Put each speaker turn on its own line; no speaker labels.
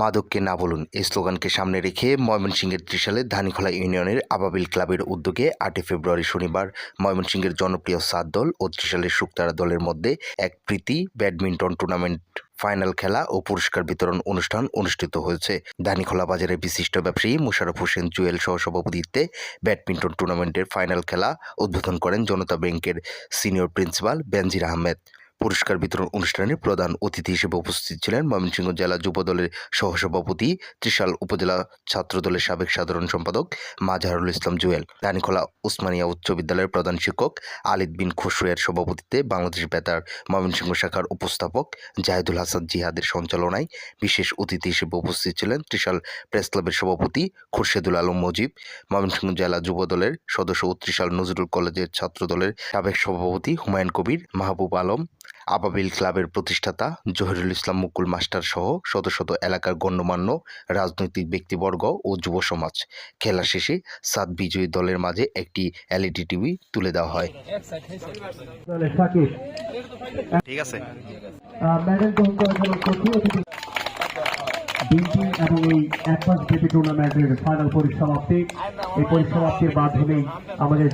মাদককে না বলুন, এই স্লোগানকে সামনে রেখে ময়মনসিংহের ত্রিশালের ধানীখোলা ইউনিয়নের আবাবিল ক্লাবের উদ্যোগে আটই ফেব্রুয়ারি শনিবার ময়মনসিংহের জনপ্রিয় সাত দল ও ত্রিশালের শুকতারা দলের মধ্যে এক প্রীতি ব্যাডমিন্টন টুর্নামেন্ট ফাইনাল খেলা ও পুরস্কার বিতরণ অনুষ্ঠান অনুষ্ঠিত হয়েছে। ধানীখোলা বাজারের বিশিষ্ট ব্যবসায়ী মুশারফ হোসেন জুয়েল সহ সভাপতিত্বে ব্যাডমিন্টন টুর্নামেন্টের ফাইনাল খেলা উদ্বোধন করেন জনতা ব্যাংকের সিনিয়র প্রিন্সিপাল বেনজির আহমেদ। পুরস্কার বিতরণ অনুষ্ঠানে প্রধান অতিথি হিসেবে উপস্থিত ছিলেন ময়মনসিংহ জেলা যুব দলের সহসভাপতি, ত্রিশাল উপজেলা ছাত্র দলের সাবেক সাধারণ সম্পাদক মাজাহারুল ইসলাম জুয়েল রানীখোলা উসমানিয়া উচ্চ বিদ্যালয়ের প্রধান শিক্ষক আলিদ বিন খসরুয়ের সভাপতিত্বে বাংলাদেশ বেতার ময়মনসিংহ শাখার উপস্থাপক জাহিদুল হাসান জিহাদের সঞ্চালনায় বিশেষ অতিথি হিসেবে উপস্থিত ছিলেন ত্রিশাল প্রেস ক্লাবের সভাপতি খুরশেদুল আলম মজিব, ময়মনসিংহ জেলা যুব দলের সদস্য ও ত্রিশাল নজরুল কলেজের ছাত্র দলের সাবেক সভাপতি হুমায়ুন কবির, মাহবুব আলম আবাবিল ক্লাবের প্রতিষ্ঠাতা জহিরুল ইসলাম মুকুল মাস্টার সহ শত শত এলাকার গণ্যমান্য রাজনৈতিক ব্যক্তিবর্গ ও যুব সমাজ। খেলা শেষে সাত বিজয়ী দলের মাঝে একটি এলইডি টিভি তুলে দেওয়া হয়। ঠিক আছে।
এবং এই মাস টুর্নামেন্টের ফাইনাল পরিসমাপ্তি। এই পরিসমাপ্তির মাধ্যমেই আমাদের